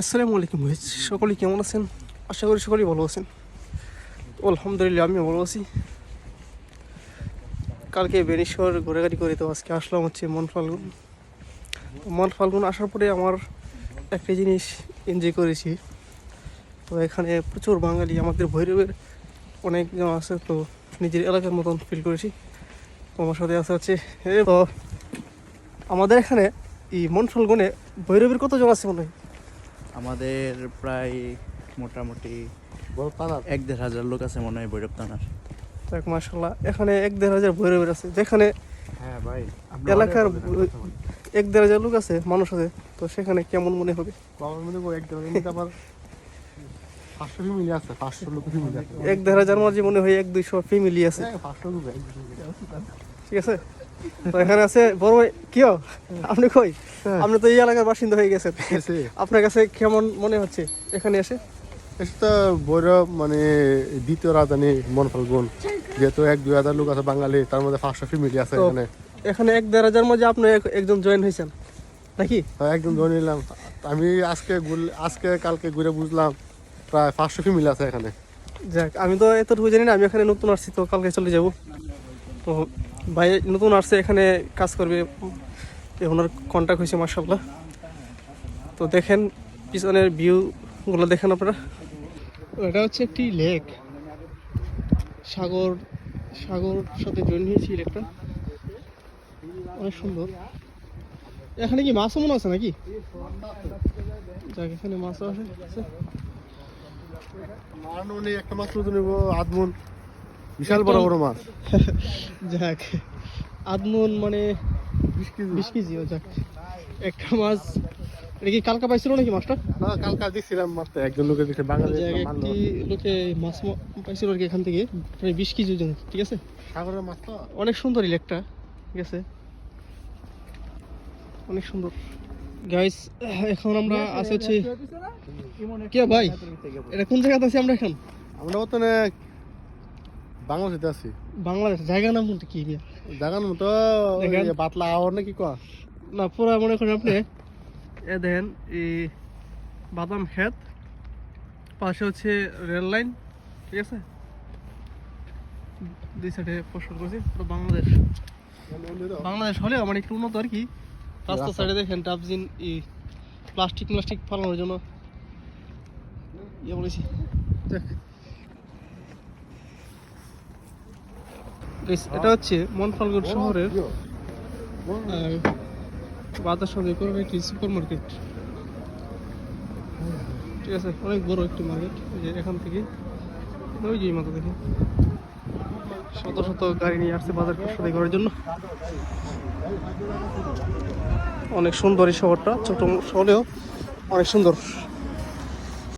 আসসালামু আলাইকুম ভাই সকলে কেমন আছেন? আশা করি সকলেই ভালো আছেন। আলহামদুলিল্লাহ আমিও ভালো আছি। কালকে বেনিশ্বর ঘোরাঘুরি করে তো আজকে আসলাম হচ্ছে মন ফাল্গুন। মন ফাল্গুন আসার পরে আমার একটা জিনিস এনজয় করেছি। তো এখানে প্রচুর বাঙালি, আমাদের ভৈরবের অনেকজন আছে, তো নিজের এলাকার মতন ফিল করেছি। তো আমার সাথে আছে হচ্ছে আমাদের এখানে এই মন ফাল্গুনে ভৈরবের কতজন আছে মনে হয়? আমাদের প্রায় মোটামুটি এক দেড় হাজার লোক আছে মনে হয় ভৈরব থানার। যাক মাসাল্লাহ এখানে এক দেড় হাজার ভৈরবের আছে যেখানে হ্যাঁ ভাই এলাকার এক দেড় হাজার লোক আছে মানুষ আছে তো সেখানে কেমন মনে হবে? আমার মনে পাঁচশো ফ্যামিলি আছে পাঁচশো লোক ফ্যামিলি আছে। এক দেড় হাজার মাঝে মনে হয় এক দুইশো ফ্যামিলি আছে। পাঁচশো লোক ঠিক আছে? তো এখানে আছে বড় ভাই কিও আপনি কই। আপনি তো এই এলাকার বাসিন্দা হয়ে গেছেন। আপনার কাছে কেমন মনে হচ্ছে? এখানে এসে। তো বৈরব মানে দ্বিতীয় রাজধানী মন ফাল্গুন যেহেতু এক দুই হাজার লোক আছে বাঙালি তার মধ্যে পাঁচশো ফ্যামিলি আছে এখানে। এখানে এক দেড় হাজার মাঝে আপনি একজন জয়েন হয়েছেন। নাকি? হ্যাঁ, একদম ধরে নিলাম আমি আজকে আজকে কালকে ঘুরে বুঝলাম প্রায় পাঁচশো ফ্যামিলি আছে এখানে। যাক আমি তো এতটুকু জানি না আমি এখানে নতুন আসছি তো কালকে চলে যাব। তো ভাই নতুন আসছে এখানে কাজ করবে। ওনার কন্ট্যাক্ট হয়েছে মার্শাল্লাহ তো দেখেন পিছনের ভিউগুলো দেখেন আপনারা। এটা হচ্ছে একটি লেক সাগর সাগর সাথে জয়েন হয়েছি লেকটা অনেক সুন্দর। এখানে কি মাছও মনে আছে নাকি? যাক এখানে মাছও আছে। মানে একটা মাছ নেব আধমন বিশাল বড় বড় মাছ। যাক আদমন মানে বিশ কেজি। বিশ কেজি ও যাক। একটা মাছ। এটা কি কালকা পাইছিল নাকি মাছটা? না কালকে দেখছিলাম মারতে একজন লোকে দেখে বাঙালি একটি লোকে মাছ পাইছিল আর কি এখান থেকে। প্রায় বিশ কেজি ওজন ঠিক আছে? সাগরের মাছ তো। অনেক সুন্দর এই লেকটা ঠিক আছে? অনেক সুন্দর। গাইস এখন আমরা আছে হচ্ছে কে ভাই? এটা কোন জায়গাতে আছি আমরা এখন? আমরা বর্তমানে বাংলাদেশে আছি। বাংলাদেশ জায়গা নাম বলতে কি? দেখেন। ওই পাতলা আওয়ার নাকি কয় না পুরা মনে করেন আপনি এ দেখেন এই বাদাম হেদ পাশে হচ্ছে রেল লাইন ঠিক আছে? দুই সাইডে পোস্টার করছি পুরো বাংলাদেশ। বাংলাদেশ হলে আমার একটু উন্নত আর কি। রাস্তা। সাইডে দেখেন ডাবজিন ই প্লাস্টিক প্লাস্টিক ফালানোর জন্য ইয়ে বলেছি দেখ এটা হচ্ছে মনফালগড় শহরের সঙ্গে করে একটি সুপার মার্কেট ঠিক আছে অনেক বড় একটি মার্কেট যে এখান থেকে। ওই যে মতো দেখি শত শত গাড়ি নিয়ে আসছে বাজার সদাই করার জন্য। অনেক সুন্দর এই শহরটা ছোট শহরেও অনেক সুন্দর।